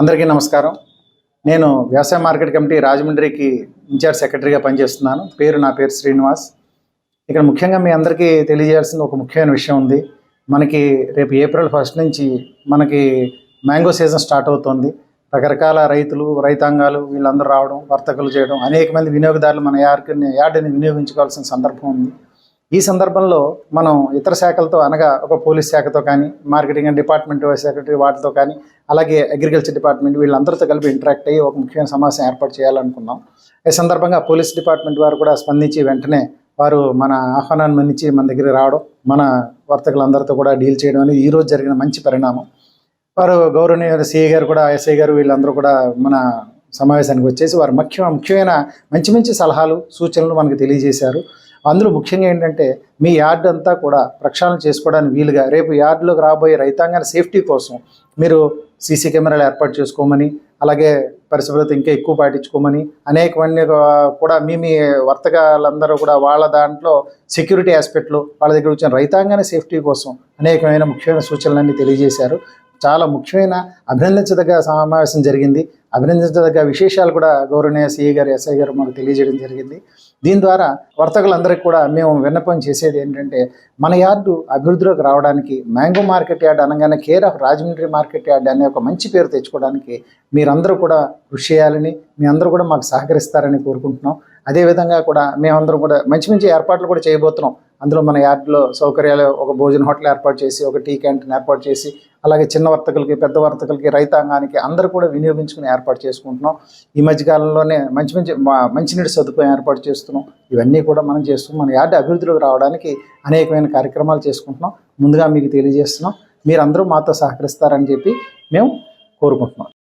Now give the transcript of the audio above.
అందరికీ నమస్కారం. నేను వ్యవసాయ మార్కెట్ కమిటీ రాజమండ్రికి ఇన్ఛార్జ్ సెక్రటరీగా పనిచేస్తున్నాను. పేరు నా పేరు శ్రీనివాస్. ఇక్కడ ముఖ్యంగా మీ అందరికీ తెలియజేయాల్సిన ఒక ముఖ్యమైన విషయం ఉంది. మనకి రేపు ఏప్రిల్ ఫస్ట్ నుంచి మనకి మ్యాంగో సీజన్ స్టార్ట్ అవుతుంది. రకరకాల రైతులు రైతాంగాలు వీళ్ళందరూ రావడం వర్తకులు చేయడం అనేక మంది వినియోగదారులు మన యార్డ్ని యార్డ్ని వినియోగించుకోవాల్సిన సందర్భం ఉంది. ఈ సందర్భంలో మనం ఇతర శాఖలతో అనగా ఒక పోలీస్ శాఖతో కానీ మార్కెటింగ్ అండ్ డిపార్ట్మెంట్ సెక్రటరీ వాటితో కానీ అలాగే అగ్రికల్చర్ డిపార్ట్మెంట్ వీళ్ళందరితో కలిపి ఇంటరాక్ట్ అయ్యి ఒక ముఖ్యమైన సమావేశం ఏర్పాటు చేయాలనుకున్నాం. ఈ సందర్భంగా పోలీస్ డిపార్ట్మెంట్ వారు కూడా స్పందించి వెంటనే వారు మన ఆహ్వానాన్ని మన్నించి మన దగ్గర రావడం మన వర్తకులందరితో కూడా డీల్ చేయడం అనేది ఈరోజు జరిగిన మంచి పరిణామం. వారు గౌరవనీయ సిఐ గారు కూడా ఎస్ఐ గారు వీళ్ళందరూ కూడా మన సమావేశానికి వచ్చేసి వారు ముఖ్య ముఖ్యమైన మంచి మంచి సలహాలు సూచనలు మనకు తెలియజేశారు. అందులో ముఖ్యంగా ఏంటంటే మీ యార్డ్ అంతా కూడా ప్రక్షాళన చేసుకోవడానికి వీలుగా రేపు యార్డ్లోకి రాబోయే రైతాంగాన్ని సేఫ్టీ కోసం మీరు సీసీ కెమెరాలు ఏర్పాటు చేసుకోమని అలాగే పరిశుభ్రత ఇంకా ఎక్కువ పాటించుకోమని అనేకమంది కూడా మీ మీ వర్తకాలందరూ కూడా వాళ్ళ దాంట్లో సెక్యూరిటీ ఆస్పెక్ట్లు వాళ్ళ దగ్గర వచ్చిన రైతాంగాన్ని సేఫ్టీ కోసం అనేకమైన ముఖ్యమైన సూచనలన్నీ తెలియజేశారు. చాలా ముఖ్యమైన అభినందించదగ్గ సమావేశం జరిగింది. అభినందించదగ్గ విశేషాలు కూడా గౌరవనీయ సిఐ గారు ఎస్ఐ గారు మాకు తెలియజేయడం జరిగింది. దీని ద్వారా వర్తకులందరికీ కూడా మేము విన్నపం చేసేది ఏంటంటే మన యార్డు అభివృద్ధిలోకి రావడానికి మ్యాంగో మార్కెట్ యార్డ్ అనగానే care of Rajahmundry market yard అనే ఒక మంచి పేరు తెచ్చుకోవడానికి మీరందరూ కూడా కృషి చేయాలని మీ అందరూ కూడా మాకు సహకరిస్తారని కోరుకుంటున్నాం. అదేవిధంగా కూడా మేమందరం కూడా మంచి మంచి ఏర్పాట్లు కూడా చేయబోతున్నాం. అందులో మన యార్డ్లో సౌకర్యాలు ఒక భోజన హోటల్ ఏర్పాటు చేసి ఒక టీ క్యాంటీన్ ఏర్పాటు చేసి అలాగే చిన్న వర్తకులకి పెద్ద వర్తకులకి రైతాంగానికి అందరూ కూడా వినియోగించుకుని ఏర్పాటు చేసుకుంటున్నాం. ఈ మధ్యకాలంలోనే మంచి మంచి మంచినీటి సదుపాయం ఏర్పాటు చేస్తున్నాం. ఇవన్నీ కూడా మనం చేస్తున్నాం. మన యార్డ్ అభివృద్ధిలోకి రావడానికి అనేకమైన కార్యక్రమాలు చేసుకుంటున్నాం. ముందుగా మీకు తెలియజేస్తున్నాం. మీరందరూ మాతో సహకరిస్తారని చెప్పి మేము కోరుకుంటున్నాం.